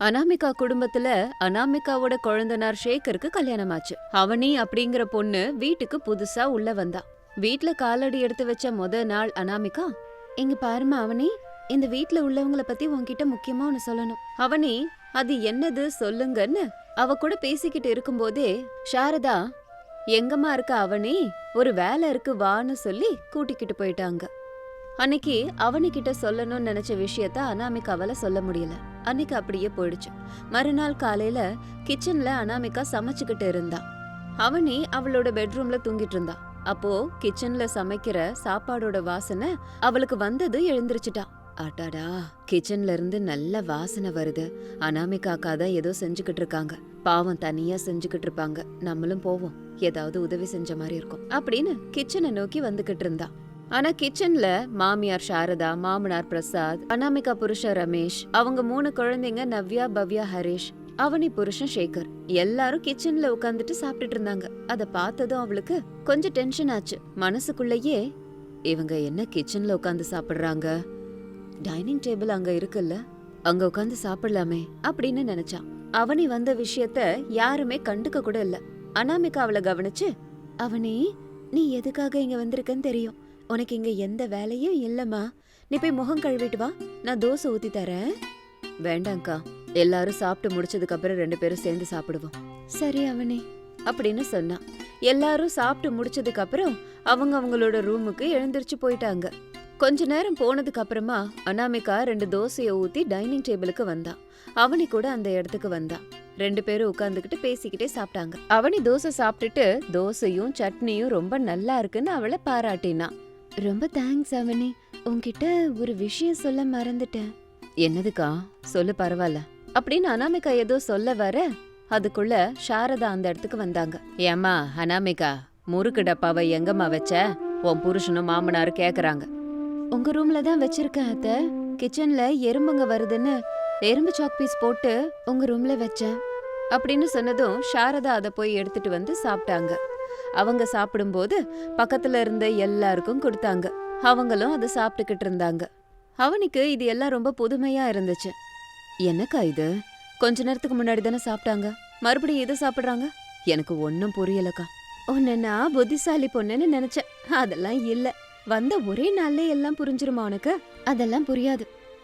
அனாமிகா குடும்பத்துல அனாமிகாவோட குழந்தனார் ஷேகருக்கு கல்யாணம் ஆச்சு அவனி அப்படிங்கிற பொண்ணு வீட்டுக்கு புதுசா உள்ள வந்தா. வீட்ல காலடி எடுத்து வச்ச முத நாள் அனாமிகா இங்க பாருமா அவனி இந்த வீட்ல உள்ளவங்கள பத்தி உன்கிட்ட முக்கியமா ஒன்னு சொல்லணும். அவனி அது என்னது சொல்லுங்கன்னு அவ கூட பேசிக்கிட்டு இருக்கும்போதே சாரதா எங்கம்மா இருக்க அவனி? ஒரு வேலை இருக்கு வான்னு சொல்லி கூட்டிக்கிட்டு போயிட்டாங்க. அன்னைக்கு அவனிக்கிட்ட சொல்லணும்னு நினைச்ச விஷயத்த அனாமிகாவால சொல்ல முடியல. அன்னைக்கு அப்படியே போயிடுச்சு. மறுநாள் காலையில கிச்சன்ல அனாமிகா சமைச்சுக்கிட்டு இருந்தா. அவனி அவளோட பெட்ரூம்ல தூங்கிட்டு இருந்தா. அப்போ கிச்சன்ல சமைக்கிற சாப்பாடோட வாசனை அவளுக்கு வந்தது எழுந்திருச்சுட்டா. அடாடா கிச்சன்ல இருந்து நல்ல வாசனை வருது. அனாமிகாக்கா தான் ஏதோ செஞ்சுக்கிட்டு இருக்காங்க. பாவம் தனியா செஞ்சுக்கிட்டு இருப்பாங்க. நம்மளும் போவோம். ஏதாவது உதவி செஞ்ச மாதிரி இருக்கும். அப்படின்னு கிச்சனை நோக்கி வந்துகிட்டு இருந்தா. ஆனா கிச்சன்ல மாமியார் சாரதா மாமனார் பிரசாத் அனாமிகா புருஷன் ரமேஷ் அவங்க மூணு குழந்தைங்க நவ்யா பவ்யா ஹரிஷ் அவனி புருஷன் சேகர். எல்லாரும் கிச்சன்ல உட்காந்துட்டு சாப்பிட்டுட்டு இருந்தாங்க. அத பார்த்ததும் அவளுக்கு கொஞ்சம் டென்ஷன் ஆச்சு. மனசுக்குள்ளேயே இவங்க என்ன கிச்சன்ல உட்காந்து சாப்பிடுறாங்க? டைனிங் டேபிள் அங்க இருக்குல்ல? அங்க உட்காந்து சாப்பிடலாமே அப்படின்னு நினைச்சான். அவனி வந்த விஷயத்த யாருமே கண்டுக்க கூட இல்ல. அனாமிகா அவளை கவனிச்சு அவனி நீ எதுக்காக இங்க வந்திருக்கன்னு தெரியும். உனக்கு இங்க எந்த வேலையும் இல்லம்மா. நீ போய் முகம் கழுவிட்டு வா. நான் தோசை ஊத்தி தரேன். வேண்டாங்க்கா எல்லாரும் சாப்பிட்டு முடிச்சதுக்கு அப்புறம் ரெண்டு பேரும் சேர்ந்து சாப்பிடுவோம். சரி அவனே. அப்படின்னு சொன்னான். எல்லாரும் சாப்பிட்டு முடிச்சதுக்கு அப்புறம் அவங்க அவங்களோட ரூமுக்கு எழுந்திருச்சு போயிட்டாங்க. கொஞ்ச நேரம் போனதுக்கு அப்புறமா அனாமிகா ரெண்டு தோசைய ஊத்தி டைனிங் டேபிளுக்கு வந்தா அவனி கூட அந்த இடத்துக்கு வந்தா ரெண்டு பேரும் உட்காந்துக்கிட்டு பேசிக்கிட்டே சாப்பிட்டாங்க. அவனி தோசை சாப்பிட்டுட்டு தோசையும் சட்னியும் ரொம்ப நல்லா இருக்குன்னு அவளை பாராட்டினா ரொம்ப தேங்க்ஸ் அவனி உன்கிட்ட ஒரு விஷயம் சொல்ல மறந்துட்டேன். என்னதுக்கா? சொல்லு பரவாயில்ல. அப்படின்னு அனாமிகா ஏதோ சொல்ல வர அதுக்குள்ள சாரதா அந்த இடத்துக்கு வந்தாங்க. ஏம்மா அனாமிகா முறுக்கு டப்பாவை எங்கம்மா வச்ச? உன் புருஷனும் மாமனாரும் கேக்குறாங்க. உங்க ரூம்ல தான் வச்சிருக்கேன் அத்த. கிச்சன்ல எறும்புங்க வருதுன்னு எறும்பு சாக் பீஸ் போட்டு உங்க ரூம்ல வச்சேன். அப்படின்னு சொன்னதும் சாரதா அதை போய் எடுத்துட்டு வந்து சாப்பிட்டாங்க. அவங்க சாப்பிடும்போது பக்கத்துல இருந்த எல்லாருக்கும் கொடுத்தாங்க. அவங்களும் அதை சாப்பிட்டுக்கிட்டு இருந்தாங்க. அவனுக்கு இது எல்லாம் ரொம்ப புதுமையா இருந்துச்சு. என்னக்கா இது? கொஞ்ச நேரத்துக்கு முன்னாடி தானே சாப்பிட்டாங்க. மறுபடியும் எதை சாப்பிட்றாங்க? எனக்கு ஒன்னும் புரியலக்கா. உன்னை நான் புத்திசாலி பொண்ணுன்னு நினைச்சேன். அதெல்லாம் இல்ல. வந்த ஒரே நாள்ல எல்லாம் புரிஞ்சிருமா உனக்கு? அதெல்லாம் புரியாது.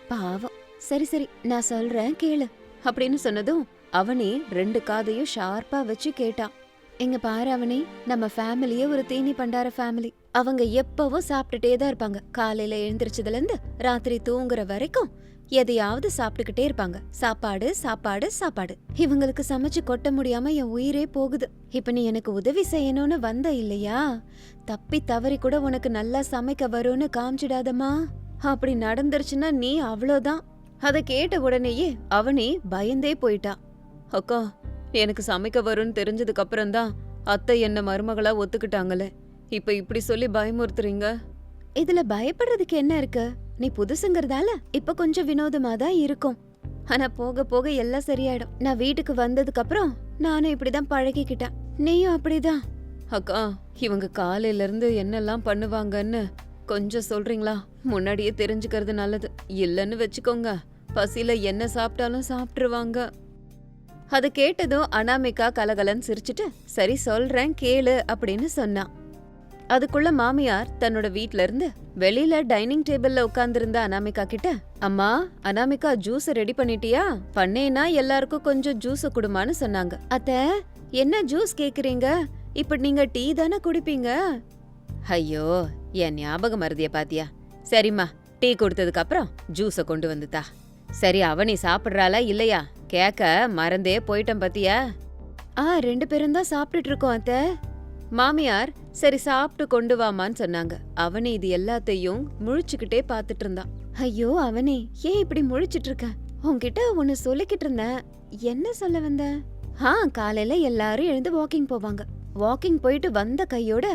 பாவம். சரி சரி நான் சொல்றேன் கேளு. அப்படின்னு சொன்னதும் அவனே ரெண்டு காதையும் ஷார்ப்பா வச்சு கேட்டான். இங்க பாரு அவனே நம்ம ஃபேமிலியே ஒரு தீனி பண்டார ஃபேமிலி. அவங்க எப்பவும் சாப்பிட்டுட்டே தான் இருப்பாங்க. காலையில எழுந்திரிச்சதுல இருந்து ராத்திரி தூங்குற வரைக்கும் எதையாவது சாப்பிட்டுக்கிட்டே இருப்பாங்க. சாப்பாடு சாப்பாடு சாப்பாடு. இவங்களுக்கு சமைச்சு கொட்ட முடியாம என் உயிரே போகுது. இப்ப நீ எனக்கு உதவி செய்யணும்னு வந்த இல்லையா? தப்பி தவறி கூட உனக்கு நல்லா சமைக்க வரும்னு காமிச்சிடாதம்மா. அப்படி நடந்துருச்சுன்னா நீ அவ்வளோதான் அதை கேட்ட உடனேயே அவனே பயந்தே போயிட்டா. அக்கா எனக்கு சமைக்க வரும்னு தெரிஞ்சதுக்கு அப்புறம் தான் அத்தை என்ன மருமகளா ஒத்துக்கிட்டாங்களே. இப்ப இப்படி சொல்லி பயமுறுத்துறீங்க? இதுல பயப்படுறதுக்கு என்ன இருக்கு? நீ புதுசுங்கறதால இப்ப கொஞ்சம் வினோதமா தான் இருக்கும். ஆனா போக போக எல்லாம் சரியாயிடும். நான் வீட்டுக்கு வந்ததுக்கு அப்புறம் நானும் இப்படிதான் பழகிக்கிட்டேன். நீயும் அப்படிதான். அக்கா இவங்க காலையில இருந்து என்னெல்லாம் பண்ணுவாங்கன்னு கொஞ்சம் சொல்றீங்களா? முன்னாடியே தெரிஞ்சுக்கிறது நல்லது. இல்லன்னு வச்சுக்கோங்க. பசியில என்ன சாப்பிட்டாலும் சாப்பிட்டுருவாங்க. அது கேட்டதும் அனாமிகா கலகலன்னு சிரிச்சிட்டு சரி சொல்றேன் கேளு அப்படின்னு சொன்னான். அதுக்குள்ள மாமியார் தன்னோட வீட்ல இருந்து வெளியில டைனிங் டேபிள்ல உட்கார்ந்திருந்த அனாமிகா கிட்ட அம்மா அனாமிகா ஜூஸ் ரெடி பண்ணிட்டியா? பண்ணேனா எல்லாருக்கும் கொஞ்சம் ஜூஸ் குடுமான்னு சொன்னாங்க. அத்த என்ன ஜூஸ் கேக்குறீங்க? இப்ப நீங்க டீ தானே குடிப்பீங்க? ஐயோ என் ஞாபகம் மருதிய பாத்தியா? சரிம்மா டீ கொடுத்ததுக்கு அப்புறம் ஜூஸ கொண்டு வந்துதா சரி அவனி சாப்பிடுறாளா இல்லையா? கேக்க மறந்தே போயிட்டேன் பத்தியா? ஆ ரெண்டு பேரும் தான் சாப்பிட்டுட்டு இருக்கோம் அத்த. மாமியார் சரி சாப்பிட்டு கொண்டு வாமான்னு சொன்னாங்க. அவனே இது எல்லாத்தையும் முழிச்சுக்கிட்டே பாத்துட்டு இருந்தான். ஐயோ அவனே ஏன் இப்படி முழிச்சிட்டு இருக்க? உன்கிட்ட ஒன்னு சொல்லிக்கிட்டு இருந்தேன். என்ன சொல்ல வந்த? ஆ காலையில எல்லாரும் எழுந்து வாக்கிங் போவாங்க. வாக்கிங் போயிட்டு வந்த கையோட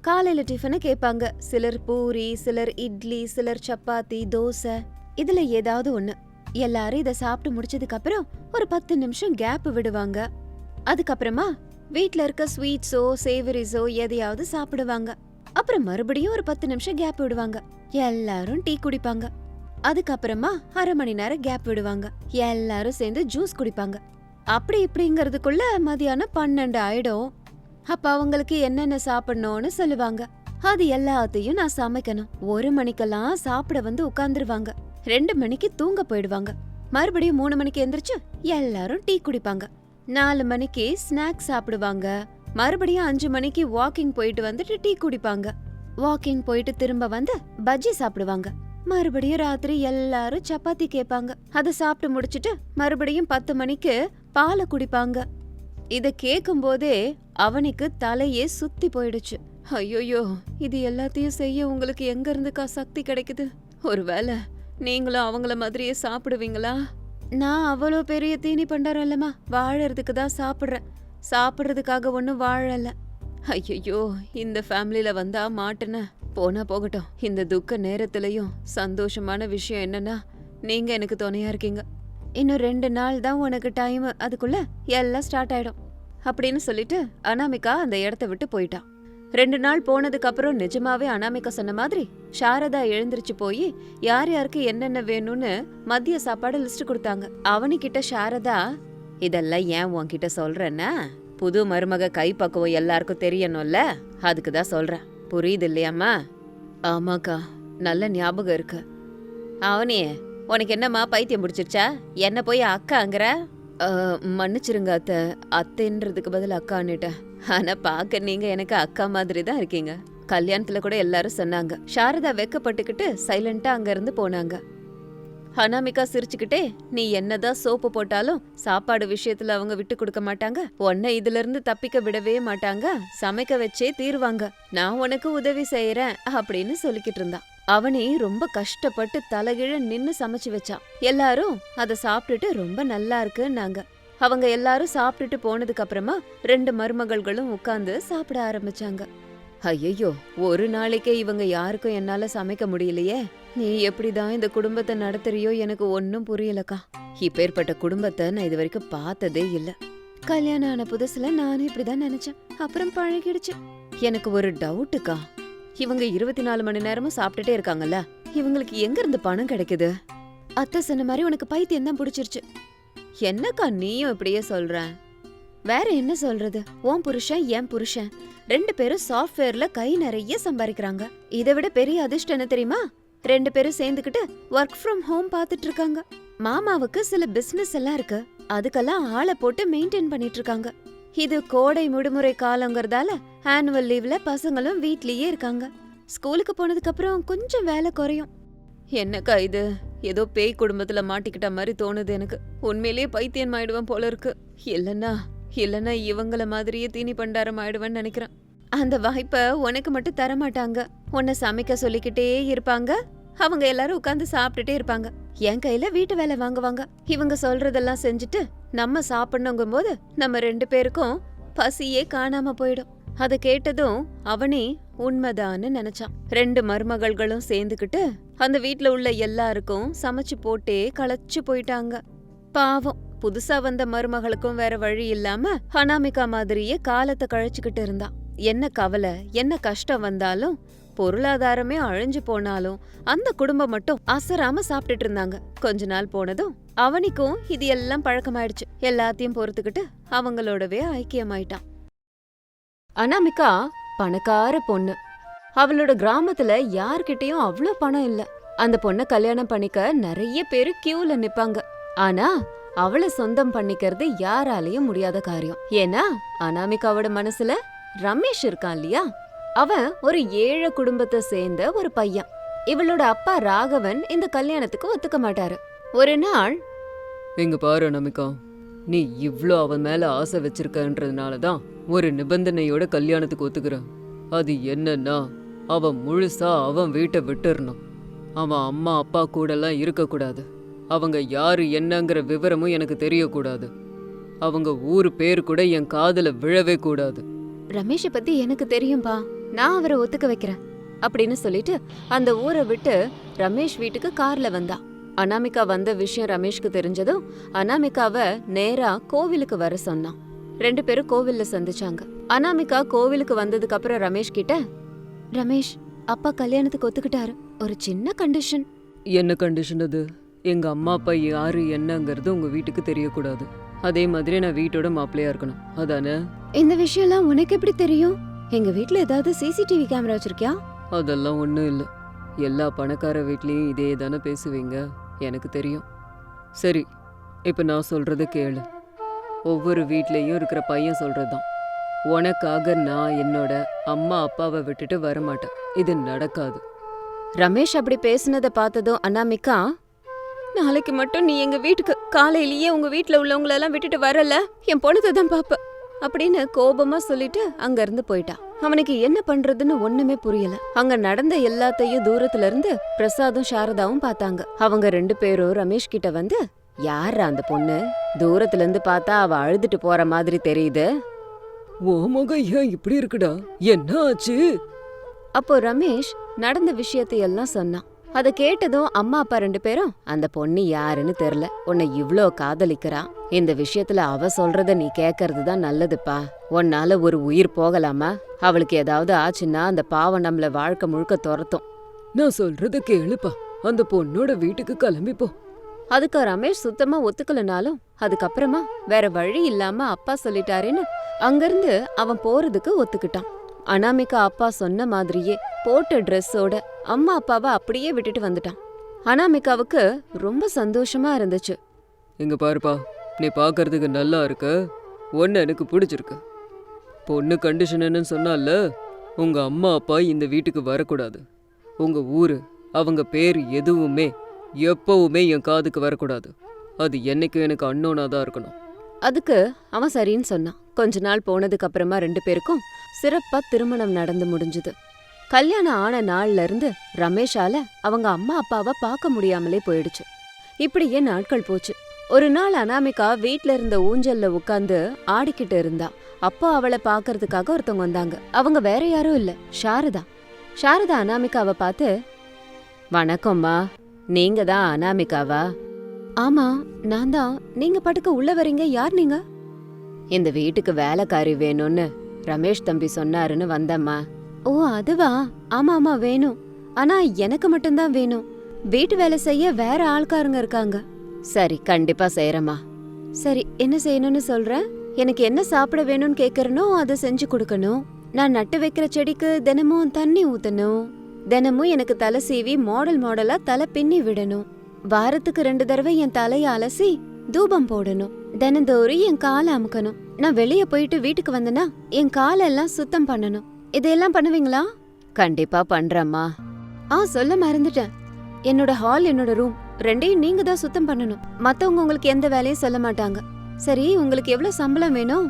காலையில டிஃபனை கேட்பாங்க. சிலர் பூரி சிலர் இட்லி சிலர் சப்பாத்தி தோசை. இதுல ஏதாவது ஒன்று எல்லாரும் இதை சாப்பிட்டு முடிச்சதுக்கு அப்புறம் ஒரு பத்து நிமிஷம் கேப் விடுவாங்க. அதுக்கப்புறமா வீட்ல இருக்க ஸ்வீட்ஸோ சேவரிஸோ எதையாவது சாப்பிடுவாங்க. அப்புறம் மறுபடியும் ஒரு பத்து நிமிஷம் கேப் விடுவாங்க. எல்லாரும் டீ குடிப்பாங்க. அதுக்கப்புறமா அரை மணி நேரம் கேப் விடுவாங்க. எல்லாரும் சேர்ந்து ஜூஸ் குடிப்பாங்க. அப்படி இப்படிங்கிறதுக்குள்ள மதியானம் பன்னெண்டு ஆயிடும். அப்ப அவங்களுக்கு என்னென்ன சாப்பிடணும்னு சொல்லுவாங்க. அது எல்லாத்தையும் நான் சமைக்கணும். ஒரு மணிக்கெல்லாம் சாப்பிட வந்து உட்கார்ந்துருவாங்க. ரெண்டு மணிக்கு தூங்க போயிடுவாங்க. மறுபடியும் மூணு மணிக்கு எந்திரிச்சு எல்லாரும் டீ குடிப்பாங்க. நாலு மணிக்கு ஸ்நாக்ஸ் சாப்பிடுவாங்க. மறுபடியும் அஞ்சு மணிக்கு வாக்கிங் போயிட்டு வந்துட்டு டீ குடிப்பாங்க. வாக்கிங் போயிட்டு திரும்ப வந்து பஜ்ஜி சாப்பிடுவாங்க. மறுபடியும் ராத்திரி எல்லாரும் சப்பாத்தி கேட்பாங்க. அதை சாப்பிட்டு முடிச்சிட்டு மறுபடியும் பத்து மணிக்கு பாலை குடிப்பாங்க. இத கேட்கும் போதே அவனுக்கு தலையே சுத்தி போயிடுச்சு. ஐயோயோ இது எல்லாத்தையும் செய்ய உங்களுக்கு எங்க இருந்துக்கா சக்தி கிடைக்குது? ஒருவேளை நீங்களும் அவங்கள மாதிரியே சாப்பிடுவீங்களா? நான் அவ்வளோ பெரிய தீனி பண்டாரம் இல்லம்மா. வாழறதுக்கு தான் சாப்பிட்றேன். சாப்பிட்றதுக்காக ஒன்றும் வாழல. ஐயோ இந்த ஃபேமிலியில வந்தா மாட்டுன போனா போகட்டும். இந்த துக்க நேரத்திலையும் சந்தோஷமான விஷயம் என்னன்னா நீங்க எனக்கு துணையா இருக்கீங்க. இன்னும் ரெண்டு நாள் தான் உனக்கு டைம் அதுக்குள்ள எல்லாம் ஸ்டார்ட் ஆயிடும். அப்படின்னு சொல்லிட்டு அனாமிகா அந்த இடத்த விட்டு போயிட்டான் ரெண்டு நாள் போனதுக்கு அப்புறம் நிஜமாவே அனாமிகா சொன்ன மாதிரி சாரதா எழுந்திருச்சு போய் யார் யாருக்கு என்னென்ன வேணும்னு மதிய சாப்பாடு லிஸ்ட் கொடுத்தாங்க. அவனிக்கிட்ட சாரதா இதெல்லாம் ஏன் உன்கிட்ட சொல்றேன்னா புது மருமக கைப்பக்குவம் எல்லாருக்கும் தெரியணும்ல அதுக்கு தான் சொல்றேன். புரியுது இல்லையாம்மா? ஆமாக்கா நல்ல ஞாபகம் இருக்கு. அவனே உனக்கு என்னம்மா பைத்தியம் பிடிச்சிருச்சா? என்ன போய் அக்காங்கிற? மன்னிச்சிருங்க அத்தை. அத்தைன்றதுக்கு பதில் அக்கான்னுட்டேன். ஆனா பார்க்க நீங்க எனக்கு அக்கா மாதிரி தான் இருக்கீங்க. கல்யாணத்துல கூட எல்லாரும் சொன்னாங்க. சாரதா வெக்கப்பட்டுக்கிட்டு சைலண்டா அங்க இருந்து போனாங்க. ஹனாமிகா சிரிச்சுக்கிட்டே நீ என்னதான் சோப்பு போட்டாலும் சாப்பாடு விஷயத்துல அவங்க விட்டு கொடுக்க மாட்டாங்க. உன்னை இதுல இருந்து தப்பிக்க விடவே மாட்டாங்க. சமைக்க வச்சே தீருவாங்க. நான் உனக்கு உதவி செய்யறேன் அப்படின்னு சொல்லிக்கிட்டு இருந்தான் அவனே ரொம்ப கஷ்டப்பட்டு தலைகீழ நின்னு சமைச்சு வச்சான். எல்லாரும் அதை சாப்பிட்டுட்டு ரொம்ப நல்லா இருக்குன்னாங்க. அவங்க எல்லாரும் சாப்பிட்டுட்டு போனதுக்கு அப்புறமா ரெண்டு மருமகள்களும் உட்கார்ந்து சாப்பிட ஆரம்பிச்சாங்க. ஐயோ ஒரு நாளைக்கே இவங்க யாருக்கும் என்னால சமைக்க முடியலையே. நீ எப்படிதான் இந்த குடும்பத்தை நடத்துறியோ எனக்கு ஒன்னும் புரியலக்கா. இப்பேற்பட்ட குடும்பத்தை நான் இது வரைக்கும் பார்த்ததே இல்ல. கல்யாணம் ஆன புதுசுல நானும் இப்படிதான் நினைச்சேன். அப்புறம் பழகிடுச்சு. எனக்கு ஒரு டவுட்டுக்கா. இவங்க இருபத்தி நாலு மணி நேரமும் சாப்பிட்டுட்டே இருக்காங்கல்ல. இவங்களுக்கு எங்க இருந்து பணம் கிடைக்குது? அத்தை சொன்ன மாதிரி உனக்கு பைத்தியம் தான் பிடிச்சிருச்சு. என்னக்கா நீயும் இப்படியே சொல்ற? வேற என்ன சொல்றது? உன் புருஷன் என் புருஷன். ரெண்டு பேரும் சாஃப்ட்வேர்ல கை நிறைய சம்பாதிக்கிறாங்க இதை விட பெரிய அதிர்ஷ்டம் என்ன தெரியுமா? ரெண்டு பேரும் சேர்ந்துக்கிட்டு ஒர்க் ஃப்ரம் ஹோம் பார்த்துட்டு இருக்காங்க மாமாவுக்கு சில பிசினஸ் எல்லாம் இருக்கு. அதுக்கெல்லாம் ஆளை போட்டு மெயின்டைன் பண்ணிட்டு இருக்காங்க இது கோடை விடுமுறை காலங்கிறதால ஆனுவல் லீவ்ல பசங்களும் வீட்லயே இருக்காங்க. ஸ்கூலுக்கு போனதுக்கு அப்புறம் கொஞ்சம் வேலை குறையும். என்னக்கா இது? ஏதோ பேய் குடும்பத்துல மாட்டிக்கிட்ட மாதிரி தோணுது எனக்கு. உண்மையிலேயே பைத்தியம் ஆயிடுவேன் போல இருக்கு. இல்லைன்னா இல்லனா இவங்கள மாதிரியே தீனி பண்டாரம் ஆயிடுவேன்னு நினைக்கிறேன். அந்த வாய்ப்பை உனக்கு மட்டும் தர மாட்டாங்க. உன்னை சமைக்க சொல்லிக்கிட்டே இருப்பாங்க. அவங்க எல்லாரும் உட்காந்து சாப்பிட்டுட்டே இருப்பாங்க. என் கையில வீட்டு வேலை வாங்குவாங்க. இவங்க சொல்றதெல்லாம் செஞ்சுட்டு நம்ம சாப்பிடணுங்கும் போது நம்ம ரெண்டு பேருக்கும் பசியே காணாம போயிடும். அது கேட்டதும் அவனே உண்மைதான்னு நினைச்சான். ரெண்டு மருமகள்களும் சேர்ந்துக்கிட்டு அந்த வீட்ல உள்ள எல்லாருக்கும் சமைச்சு போட்டே களைச்சு போயிட்டாங்க. பாவம் புதுசா வந்த மருமகளுக்கும் வேற வழி இல்லாம ஹனாமிகா மாதிரியே காலத்தை கழிச்சுக்கிட்டு இருந்தான் என்ன கவலை என்ன கஷ்டம் வந்தாலும் பொருளாதாரமே அழிஞ்சு போனாலும் அந்த குடும்பம் மட்டும் அசராம சாப்பிட்டுட்டு இருந்தாங்க. கொஞ்ச நாள் போனதும் அவனிக்கும் இது எல்லாம் பழக்கமாயிடுச்சு. எல்லாத்தையும் பொறுத்துக்கிட்டு அவங்களோடவே ஐக்கியமாயிட்டான். அனாமிகா பணக்கார பொண்ணு. அவளோட கிராமத்துல யார்கிட்டயும் அவ்ளோ பணம் இல்ல. அந்த பொண்ண கல்யாணம் பண்ணிக்க நிறைய பேரு கியூல நிப்பாங்க. ஆனா அவளை சொந்தம் பண்ணிக்கிறது யாராலையும் முடியாத காரியம். ஏன்னா அனாமிகாவோட மனசுல ரமேஷ் இருக்கான் இல்லையா? அவன் ஒரு ஏழை குடும்பத்தை சேர்ந்த ஒரு பையன். இவளோட அப்பா ராகவன் இந்த கல்யாணத்துக்கு ஒத்துக்க மாட்டாரு. ஒரு நாள் இங்க பாரு அனாமிகா. நீ இவ்ளோ அவன் மேல ஆசை வச்சிருக்கன்றதுனால தான் ஒரு நிபந்தனையோட கல்யாணத்துக்கு ஒத்துக்கிறான். அது என்னன்னா அவன் முழுசா அவன் வீட்டை விட்டுறணும். அவன் அம்மா அப்பா கூடலாம் இருக்கக்கூடாது. அவங்க யாரு என்னங்கிற விவரமும் எனக்கு தெரியக்கூடாது. அவங்க ஊர் பேர் கூட என் காதில் விழவே கூடாது. ரமேஷ பத்தி எனக்கு தெரியும்பா. நான் அவரை ஒத்துக்க வைக்கிறேன். அப்படின்னு சொல்லிட்டு அந்த ஊரை விட்டு ரமேஷ் வீட்டுக்கு கார்ல வந்தா. அனாமிகா வந்த விஷயம் ரமேஷ்க்கு தெரிஞ்சதும் அனாமிகாவை நேரா கோவிலுக்கு வர சொன்னான். ரெண்டு பேரும் கோவில்ல சந்திச்சாங்க. அனாமிகா கோவிலுக்கு வந்ததுக்கு அப்புறம் ரமேஷ் கிட்ட ரமேஷ் அப்பா கல்யாணத்துக்கு ஒத்துக்கிட்டாரு. ஒரு சின்ன கண்டிஷன் என்ன கண்டிஷன் அது? எங்க அம்மா அப்பா யாரு என்னங்கிறது உங்க வீட்டுக்கு தெரியக்கூடாது. அதே மாதிரி நான் வீட்டோட மாப்பிள்ளையா இருக்கணும். அதானே? இந்த விஷயம்லாம் உனக்கு எப்படி தெரியும்? எங்க வீட்ல ஏதாவது சிசிடிவி கேமரா வச்சிருக்கியா? அதெல்லாம் ஒன்றும் இல்லை. எல்லா பணக்கார வீட்லேயும் இதே தானே பேசுவீங்க. எனக்கு தெரியும். சரி இப்போ நான் சொல்கிறத கேளு. ஒவ்வொரு வீட்லேயும் இருக்கிற பையன் சொல்கிறது தான் உனக்காக நான் என்னோட அம்மா அப்பாவை விட்டுட்டு வரமாட்டேன். இது நடக்காது. ரமேஷ் அப்படி பேசுனதை பார்த்ததும் அனாமிகா நாளைக்கு மட்டும் நீ எங்க வீட்டுக்கு காலையிலேயே உங்க வீட்ல உள்ளவங்களெல்லாம் விட்டுட்டு வரல? என் பொண்ணத்தை தான் பாப்ப. அப்படின்னு கோபமா சொல்லிட்டு அங்க இருந்து போயிட்டா. அவனுக்கு என்ன பண்றதுன்னு ஒண்ணுமே புரியல. அங்க நடந்த எல்லாத்தையும் தூரத்துல இருந்து பிரசாதும் சாரதாவும் பார்த்தாங்க. அவங்க ரெண்டு பேரும் ரமேஷ் கிட்ட வந்து யாரா அந்த பொண்ணு? தூரத்துல இருந்து பார்த்தா அவ அழுதுட்டு போற மாதிரி தெரியுது. ஓ முகம் ஏன் இப்படி இருக்குடா? என்ன ஆச்சு? அப்போ ரமேஷ் நடந்த விஷயத்தை எல்லாம் சொன்னான். அத கேட்டதும் அம்மா அப்பா ரெண்டு பேரும் அந்த பொண்ணு யாருன்னு தெரியல உன்னை இவ்ளோ காதலிக்கிறா. இந்த விஷயத்துல அவ சொல்றத நீ கேக்கறது தான் நல்லதுப்பா. உன்னால ஒரு உயிர் போகலாமா? அவளுக்கு ஏதாவது ஆச்சுன்னா அந்த பாவம் நம்மள வாழ்க்கை முழுக்க துரத்தும். நான் சொல்றத கேளுப்பா. அந்த பொண்ணோட வீட்டுக்கு கிளம்பி போ அதுக்கு ரமேஷ் சுத்தமா ஒத்துக்கலனாலும் அதுக்கப்புறமா வேற வழி இல்லாம அப்பா சொல்லிட்டாருன்னு அங்கிருந்து அவன் போறதுக்கு ஒத்துக்கிட்டான். அனாமிகா அப்பா சொன்ன மாதிரியே போட்ட ட்ரெஸ்ஸோட அம்மா அப்பாவை அப்படியே விட்டுட்டு வந்துட்டான். அனாமிகாவுக்கு ரொம்ப சந்தோஷமா இருந்துச்சு. இங்க பாருப்பா நீ பார்க்கறதுக்கு நல்லா இருக்க. ஒன்னு எனக்கு பிடிச்சிருக்கு. பொண்ணு கண்டிஷன் என்னன்னு சொன்னால உங்க அம்மா அப்பா இந்த வீட்டுக்கு வரக்கூடாது. உங்க ஊரு அவங்க பேர் எதுவுமே எப்பவுமே என் காதுக்கு வரக்கூடாது. அது என்னைக்கும் எனக்கு அன்னோனா தான் இருக்கணும். அதுக்கு அவன் சரின்னு சொன்னான். கொஞ்ச நாள் போனதுக்கு அப்புறமா ரெண்டு பேருக்கும் சிறப்பா திருமணம் நடந்து முடிஞ்சுது. கல்யாணம் ஆன நாள்ல இருந்து ரமேஷால அவங்க அம்மா அப்பாவை பார்க்க முடியாமலே போயிடுச்சு. இப்படியே நாட்கள் போச்சு. ஒரு நாள் அனாமிகா வீட்ல இருந்த ஊஞ்சல்ல உட்காந்து ஆடிக்கிட்டு இருந்தா. அப்போ அவளை பாக்குறதுக்காக ஒருத்தவங்க வந்தாங்க. அவங்க வேற யாரும் இல்ல. சாரதா. சாரதா அனாமிகாவை பார்த்து வணக்கம்மா. நீங்க தான் அனாமிகாவா? ஆமா நான் தான். நீங்க பாட்டுக்கு உள்ள வரீங்க. யார் நீங்க? இந்த வீட்டுக்கு வேலைக்காரி வேணும்னு ரமேஷ் தம்பி சொன்னாருன்னு வந்தம்மா. ஓ அதுவா? ஆமா ஆமா வேணும். ஆனா எனக்கு மட்டும்தான் வேணும். வீட்டு வேலை செய்ய வேற ஆள்காரங்க இருக்காங்க. சரி கண்டிப்பா செய்யறேம்மா சரி என்ன செய்யணும்னு சொல்ற எனக்கு என்ன சாப்பிட வேணும்னு கேக்குறனோ அதை செஞ்சு கொடுக்கணும். நான் நட்டு வைக்கிற செடிக்கு தினமும் தண்ணி ஊத்தணும். தினமும் எனக்கு தலை சீவி மாடல் மாடலா தலை பின்னி விடணும். வாரத்துக்கு ரெண்டு தடவை என் தலைய அலசி தூபம் போடணும். தினந்தோறும் என் காலை அமுக்கணும். நான் வெளியே போயிட்டு வீட்டுக்கு வந்தனா என் காலெல்லாம் சுத்தம் பண்ணணும். இதையெல்லாம் பண்ணுவீங்களா? கண்டிப்பா பண்றேம்மா. ஆ சொல்ல மறந்துட்டேன். என்னோட ஹால் என்னோட ரூம் ரெண்டையும் நீங்க தான் சுத்தம் பண்ணணும். மத்தவங்க உங்களுக்கு எந்த வேலையும் சொல்ல மாட்டாங்க. சரி உங்களுக்கு எவ்வளவு சம்பளம் வேணும்?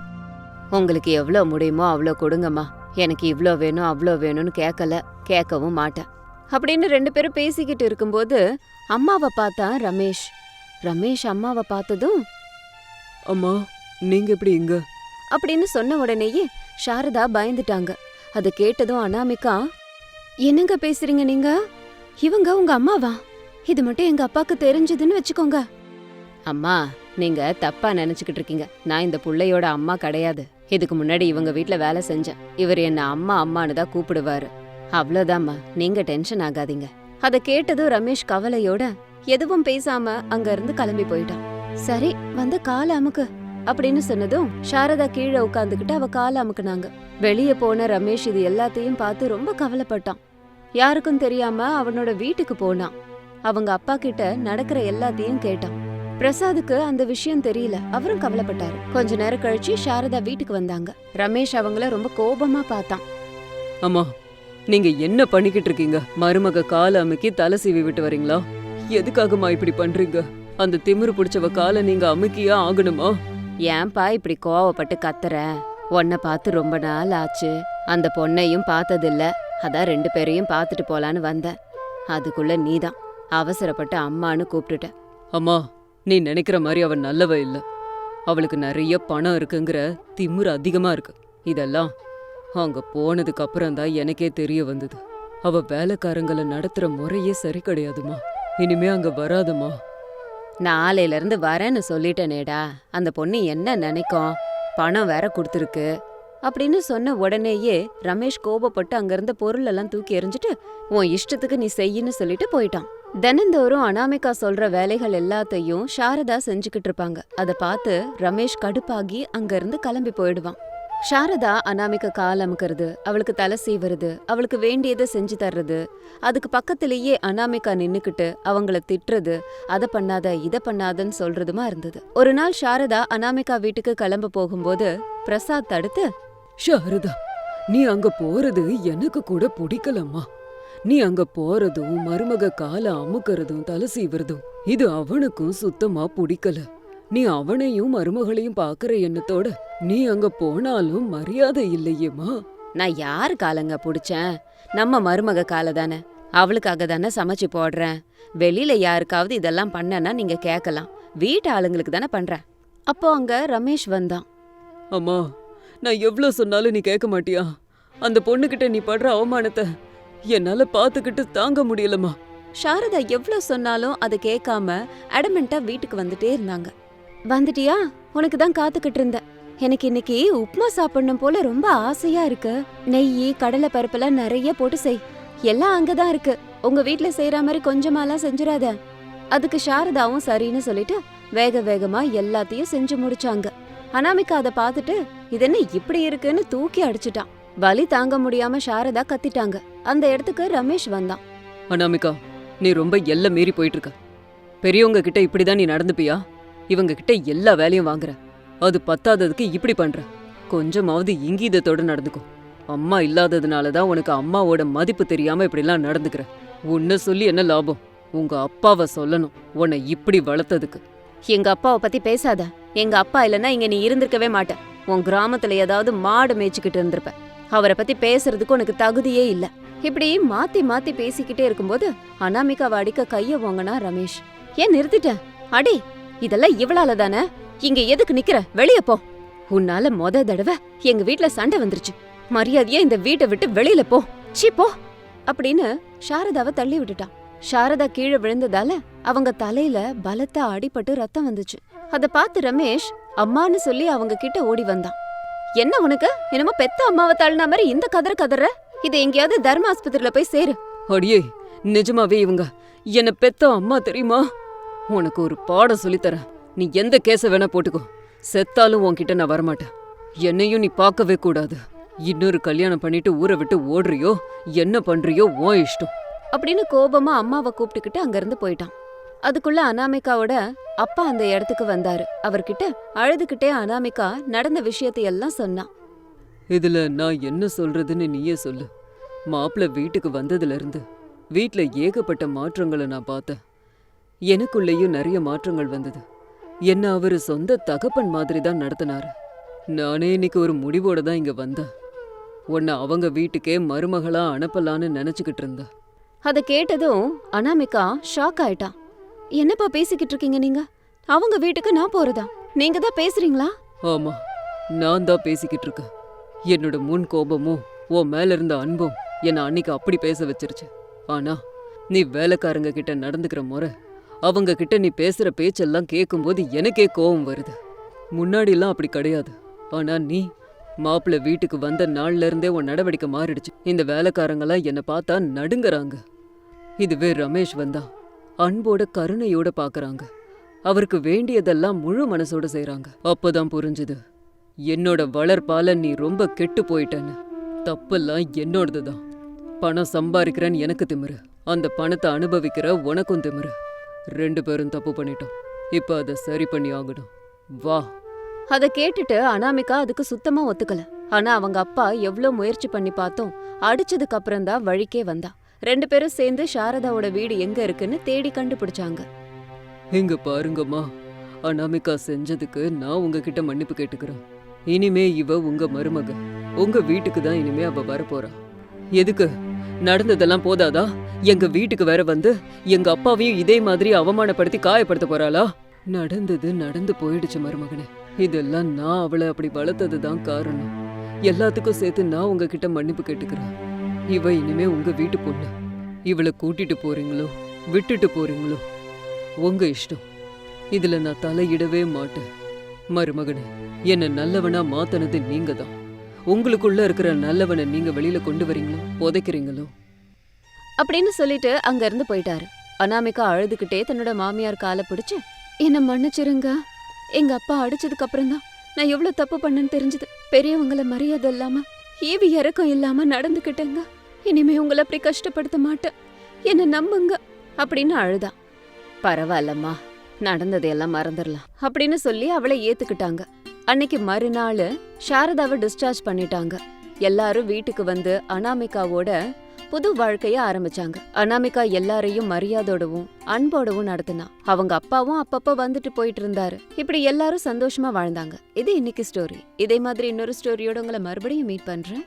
உங்களுக்கு எவ்வளவு முடியுமோ அவ்வளோ கொடுங்கம்மா. எனக்கு இவ்ளோ வேணும் அவ்வளோ வேணும்னு கேட்கல கேட்கவும் மாட்டேன். அப்படின்னு ரெண்டு பேரும் பேசிக்கிட்டு இருக்கும்போது அம்மாவை பார்த்தா ரமேஷ். ரமேஷ் அம்மாவை பார்த்ததும் அம்மா நீங்க எப்படி இங்க? அப்படின்னு சொன்ன உடனேயே சாரதா பயந்துட்டாங்க. அதை கேட்டதும் அனாமிகா என்னங்க பேசுறீங்க நீங்க? இவங்க உங்க அம்மாவா? இது மட்டும் எங்க அப்பாக்கு தெரிஞ்சதுன்னு வச்சுக்கோங்க. அம்மா நீங்க தப்பா நினைச்சுக்கிட்டு இருக்கீங்க. நான் இந்த புள்ளையோட அம்மா கிடையாது. இதுக்கு முன்னாடி இவங்க வீட்டில் வேலை செஞ்சேன். இவர் என்ன அம்மா அம்மான்னு தான் கூப்பிடுவாரு. அவ்வளவுதாம்மா. நீங்க டென்ஷன் ஆகாதீங்க. அதை கேட்டதும் ரமேஷ் கவலையோட எதுவும் பேசாம அங்க இருந்து கிளம்பி போயிட்டான். சரி வந்து கால அமுக்கு அப்படின்னு சொன்னதும் சாரதா கீழே உட்காந்துக்கிட்டு அவ கால அமுக்குனாங்க. வெளிய போன ரமேஷ் இது எல்லாத்தையும் பார்த்து ரொம்ப கவலைப்பட்டான். யாருக்கும் தெரியாம அவனோட வீட்டுக்கு போனான். அவங்க அப்பா கிட்ட நடக்கிற எல்லாத்தையும் கேட்டான். பிரசாதுக்கு அந்த விஷயம் தெரியல. அவரும் கவலைப்பட்டாரு. கொஞ்ச நேரம் கழிச்சு சாரதா வீட்டுக்கு வந்தாங்க. ரமேஷ் அவங்கள ரொம்ப கோபமா பார்த்தான். அம்மா நீங்க என்ன பண்ணிக்கிட்டு இருக்கீங்க? மருமக காலை அமுக்கி தலை சீவி விட்டு வரீங்களா? எதுக்காகம்மா இப்படி பண்றீங்க? அந்த திமிரு பிடிச்சவ காலை நீங்க அமுக்கியா ஆகணுமா? ஏன்பா இப்படி கோவப்பட்டு கத்துற? உன்னை பார்த்து ரொம்ப நாள் ஆச்சு. அந்த பொண்ணையும் பார்த்ததில்ல. அதான் ரெண்டு பேரையும் பார்த்துட்டு போலான்னு வந்தேன். அதுக்குள்ள நீதான். அவசரப்பட்டு அம்மான்னு கூப்பிட்டுட்ட அம்மா நீ நினைக்கிற மாதிரி அவன் நல்லவ இல்லை. அவளுக்கு நிறைய பணம் இருக்குங்கிற திமிரு அதிகமாக இருக்கு. இதெல்லாம் அங்கே போனதுக்கு அப்புறம் தான் எனக்கே தெரிய வந்தது. அவ வேலைக்காரங்களை நடத்துகிற முறையே சரி கிடையாதுமா. இனிமே அங்கே வராதுமா நாளையிலேருந்து வரேன்னு சொல்லிட்டேனேடா. அந்த பொண்ணு என்ன நினைக்கும்? பணம் வேற கொடுத்துருக்கு. அப்படின்னு சொன்ன உடனேயே ரமேஷ் கோபப்பட்டு அங்கேருந்து பொருளெல்லாம் தூக்கி எறிஞ்சிட்டு உன் இஷ்டத்துக்கு நீ செய்யின்னு சொல்லிட்டு போயிட்டான். தினந்தோறும் அனாமிகா சொல்ற வேலைகள் எல்லாத்தையும் சாரதா செஞ்சுக்கிட்டு இருப்பாங்க. அத பார்த்து ரமேஷ் கடுப்பாகி அங்க இருந்து கிளம்பி போயிடுவான். சாரதா அனாமிகா கால் அமுக்கிறது அவளுக்கு தலை சீவுறது அவளுக்கு வேண்டியதை செஞ்சு தர்றது அதுக்கு பக்கத்திலேயே அனாமிகா நின்னுக்கிட்டு அவங்கள திட்டுறது அதை பண்ணாத இத பண்ணாதன்னு சொல்றதுமா இருந்தது. ஒரு நாள் சாரதா அனாமிகா வீட்டுக்கு கிளம்ப போகும்போது பிரசாத் தடுத்து ஷாரதா நீ அங்க போறது எனக்கு கூட பிடிக்கலம்மா. நீ அங்க போறதும் மருமக கால அமுக்கறதும் தலை சீவுறதும் இது அவனுக்கும் சுத்தமா பிடிக்கல. நீ அவனையும் மருமகளையும் பாக்குற எண்ணத்தோட நீ அங்க போனாலும் மரியாதை இல்லையேம்மா. நான் யாரு காலங்க புடிச்சேன்? நம்ம மருமக கால தானே. அவளுக்காக தானே சமைச்சு போடுறேன். வெளியில யாருக்காவது இதெல்லாம் பண்ணனா நீங்க கேட்கலாம் வீட்டு ஆளுங்களுக்கு தானே பண்றேன். அப்போ அங்க ரமேஷ் வந்தான். அம்மா நான் எவ்வளவு சொன்னாலும் நீ கேட்க மாட்டியா? அந்த பொண்ணுகிட்ட நீ படுற அவமானத்தை என்னால பாத்துக்கிட்டு தாங்க முடியலமா சாரதா எவ்வளவு சொன்னாலும் அதை கேட்காம அடமெண்டா வீட்டுக்கு வந்துட்டே இருந்தாங்க. வந்துட்டியா? உனக்கு தான் காத்துக்கிட்டு இருந்தேன். எனக்கு இன்னைக்கு உப்புமா சாப்பிடணும் போல ரொம்ப ஆசையா இருக்கு. நெய் கடலை பருப்பெல்லாம் நிறைய போட்டு செய். எல்லாம் அங்கதான் இருக்கு. உங்க வீட்ல செய்யற மாதிரி கொஞ்சமாலாம் செஞ்சிடாத. அதுக்கு சாரதாவும் சரின்னு சொல்லிட்டு வேக வேகமா எல்லாத்தையும் செஞ்சு முடிச்சாங்க. அனாமிகா அதை பார்த்துட்டு இது என்ன இப்படி இருக்குன்னு தூக்கி அடிச்சிட்டான். வலி தாங்க முடியாம சாரதா கத்திட்டாங்க. அந்த இடத்துக்கு ரமேஷ் வந்தான். அனாமிகா நீ ரொம்ப எல்ல மீறி போயிட்டு இருக்க பெரியவங்க கிட்ட இப்படிதான் நீ நடந்துப்பியா? இவங்க கிட்ட எல்லா வேலையும் வாங்குற. அது பத்தாததுக்கு இப்படி பண்ற. கொஞ்சமாவது இங்கீதத்தோட நடந்துக்கோ. அம்மா இல்லாததுனால தான் உனக்கு அம்மாவோட மதிப்பு தெரியாம இப்படிலாம் நடந்துக்கிற. உன்னை சொல்லி என்ன லாபம்? உங்க அப்பாவை சொல்லணும். உன்னை இப்படி வளர்த்ததுக்கு. எங்க அப்பாவை பத்தி பேசாத. எங்க அப்பா இல்லனா இங்க நீ இருந்திருக்கவே மாட்ட. உன் கிராமத்துல ஏதாவது மாடு மேய்ச்சிக்கிட்டு இருந்திருப்ப. அவரை பத்தி பேசுறதுக்கு உனக்கு தகுதியே இல்ல. இப்படி மாத்தி மாத்தி பேசிக்கிட்டே இருக்கும்போது அனாமிகாவை அடிக்க கைய வாங்கினா ரமேஷ். ஏன் நிறுத்திட்ட? அடி இதெல்லாம் இவளால தானே? இங்க எதுக்கு நிக்கிற? வெளிய போ. உன்னால மொத தடவை எங்க வீட்ல சண்டை வந்துருச்சு. மரியாதையா இந்த வீட்டை விட்டு வெளியில போ. சீ போ. அப்படின்னு சாரதாவை தள்ளி விட்டுட்டான். சாரதா கீழே விழுந்ததால அவங்க தலையில பலத்த அடிபட்டு ரத்தம் வந்துச்சு. அத பார்த்து ரமேஷ் அம்மான்னு சொல்லி அவங்க கிட்ட ஓடி வந்தான். என்ன உனக்கு? என்னமோ பெத்த அம்மாவை தள்ளின மாதிரி இந்த கதற கதற? இது எங்கேயாவது தர்ம ஆஸ்பத்திரியில போய் சேரு. அடியே நிஜமாவே இவங்க. என்ன பெத்த அம்மா தெரியுமா? உனக்கு ஒரு பாடம் சொல்லித்தரேன். நீ எந்த கேஸ வேணா போட்டுக்கோ. செத்தாலும் உன்கிட்ட நான் வரமாட்டேன். என்னையும் நீ பார்க்கவே கூடாது. இன்னொரு கல்யாணம் பண்ணிட்டு ஊரை விட்டு ஓடுறியோ? என்ன பண்றியோ? உன் இஷ்டம். அப்படின்னு கோபமா அம்மாவை கூப்பிட்டுக்கிட்டு அங்கிருந்து போயிட்டான். அதுக்குள்ள அனாமிகாவோட அப்பா அந்த இடத்துக்கு வந்தாரு. அவர்கிட்ட அழுதுகிட்டே அனாமிகா நடந்த விஷயத்தையெல்லாம் சொன்னான் இதுல நான் என்ன சொல்றதுன்னு நீயே சொல்லு. மாப்பிள்ளை வீட்டுக்கு வந்ததுல இருந்து வீட்ல ஏகப்பட்ட மாற்றங்களை நான் பார்த்தேன். எனக்குள்ளேயும் நிறைய மாற்றங்கள் வந்தது. என்ன அவரு சொந்த தகப்பன் மாதிரி தான் நடத்தினாரு. நானே இன்னைக்கு ஒரு முடிவோட தான் இங்க வந்தேன். உன்னை அவங்க வீட்டுக்கே மருமகளா அனுப்பலான்னு நினைச்சுக்கிட்டு இருந்தேன். அத கேட்டதும் அனாமிகா ஷாக் ஆயிட்டான் என்னப்பா பேசிக்கிட்டு இருக்கீங்க நீங்க? அவங்க வீட்டுக்கு நான் போறதா? நீங்க தான் பேசுறீங்களா? ஆமா நான் தான் பேசிக்கிட்டு இருக்கேன். என்னோட முன் கோபமும் உன் மேல இருந்த அன்பும் என்னை அன்னைக்கு அப்படி பேச வச்சிருச்சு. ஆனா நீ வேலைக்காரங்க கிட்ட நடந்துக்கிற முறை அவங்க கிட்ட நீ பேசுற பேச்செல்லாம் கேட்கும்போது எனக்கே கோபம் வருது. முன்னாடிலாம் அப்படி கிடையாது. ஆனா நீ மாப்பிள்ளை வீட்டுக்கு வந்த நாள்ல இருந்தே உன் நடவடிக்கை மாறிடுச்சு. இந்த வேலைக்காரங்களாம் என்னை பார்த்தா நடுங்குறாங்க. இதுவே ரமேஷ் வந்தா அன்போட கருணையோட பாக்குறாங்க. அவருக்கு வேண்டியதெல்லாம் முழு மனசோட செய்றாங்க. அப்பதான் புரிஞ்சுது என்னோட வளர்ப்பால நீ ரொம்ப கெட்டு போயிட்டன்னு. தப்பெல்லாம் என்னோடது தான் பணம் சம்பாதிக்கிறேன்னு எனக்கு திமிரு. அந்த பணத்தை அனுபவிக்கிற உனக்கும் திமிரு. ரெண்டு பேரும் தப்பு பண்ணிட்டோம். இப்ப அதை சரி பண்ணி ஆகணும். வா. அத கேட்டுட்டு அனாமிகா அதுக்கு சுத்தமா ஒத்துக்கல. ஆனா அவங்க அப்பா எவ்ளோ முயற்சி பண்ணி பார்த்தோம் அடிச்சதுக்கு அப்புறம் தான் வழிக்கே வந்தா. ரெண்டு பேரும் சேர்ந்து சாரதாவோட வீடு எங்க இருக்குன்னு தேடி கண்டுபிடிச்சாங்க. இங்க பாருங்கம்மா. அனாமிகா செஞ்சதுக்கு நான் உங்ககிட்ட மன்னிப்பு கேட்டுக்கிறேன். இனிமே இவ உங்க மருமக. உங்க வீட்டுக்கு தான் இனிமே அவ வரப்போறா. எதுக்கு? நடந்ததெல்லாம் போதாதா? எங்க வீட்டுக்கு வேற வந்து எங்க அப்பாவையும் இதே மாதிரி அவமானப்படுத்தி காயப்படுத்த போறாளா? நடந்தது நடந்து போயிடுச்சு மருமகனே. இதெல்லாம் நான் அவளை அப்படி வளர்த்தது தான் காரணம். எல்லாத்துக்கும் சேர்த்து நான் உங்ககிட்ட மன்னிப்பு கேட்டுக்கிறேன். இவ இனிமே உங்க வீட்டு பொண்ணு. இவளை கூட்டிட்டு போறீங்களோ விட்டுட்டு போறீங்களோ? உங்க இஷ்டம். இதுல நான் தலையிடவே மாட்டேன். மருமகனே என்ன நல்லவனா மாத்தனது நீங்க தான் உங்களுக்குள்ள இருக்கிற நல்லவனை நீங்க வெளியில கொண்டு வரீங்களோ? புதைக்கிறீங்களோ? அப்படின்னு சொல்லிட்டு அங்க இருந்து போயிட்டாரு. அனாமிகா அழுதுகிட்டே தன்னோட மாமியார் காலை பிடிச்சு என்ன மன்னிச்சிருங்க. எங்க அப்பா அடிச்சதுக்கு அப்புறம் தான் நான் எவ்வளவு தப்பு பண்ணேன்னு தெரிஞ்சது. பெரியவங்கள மரியாதை இல்லாம ஈவி இறக்கம் இல்லாம நடந்துக்கிட்டேங்க இனிமே உங்களை அப்படி கஷ்டப்படுத்த மாட்டேன். என்ன நம்புங்க. அப்படின்னு அழுதா. பரவாயில்லம்மா. நடந்ததையெல்லாம் மறந்துடலாம். அப்படின்னு சொல்லி அவளை ஏத்துக்கிட்டாங்க. அன்னைக்கு மறுநாள் சாரதாவை டிஸ்சார்ஜ் பண்ணிட்டாங்க. எல்லாரும் வீட்டுக்கு வந்து அனாமிகாவோட புது வாழ்க்கைய ஆரம்பிச்சாங்க. அனாமிகா எல்லாரையும் மரியாதையோடவும் அன்போடவும் நடத்தினா. அவங்க அப்பாவும் அப்பப்ப வந்துட்டு போயிட்டு இருந்தாரு. இப்படி எல்லாரும் சந்தோஷமா வாழ்ந்தாங்க. இது இன்னைக்கு ஸ்டோரி இதே மாதிரி இன்னொரு ஸ்டோரியோட உங்களை மறுபடியும் மீட் பண்றேன்.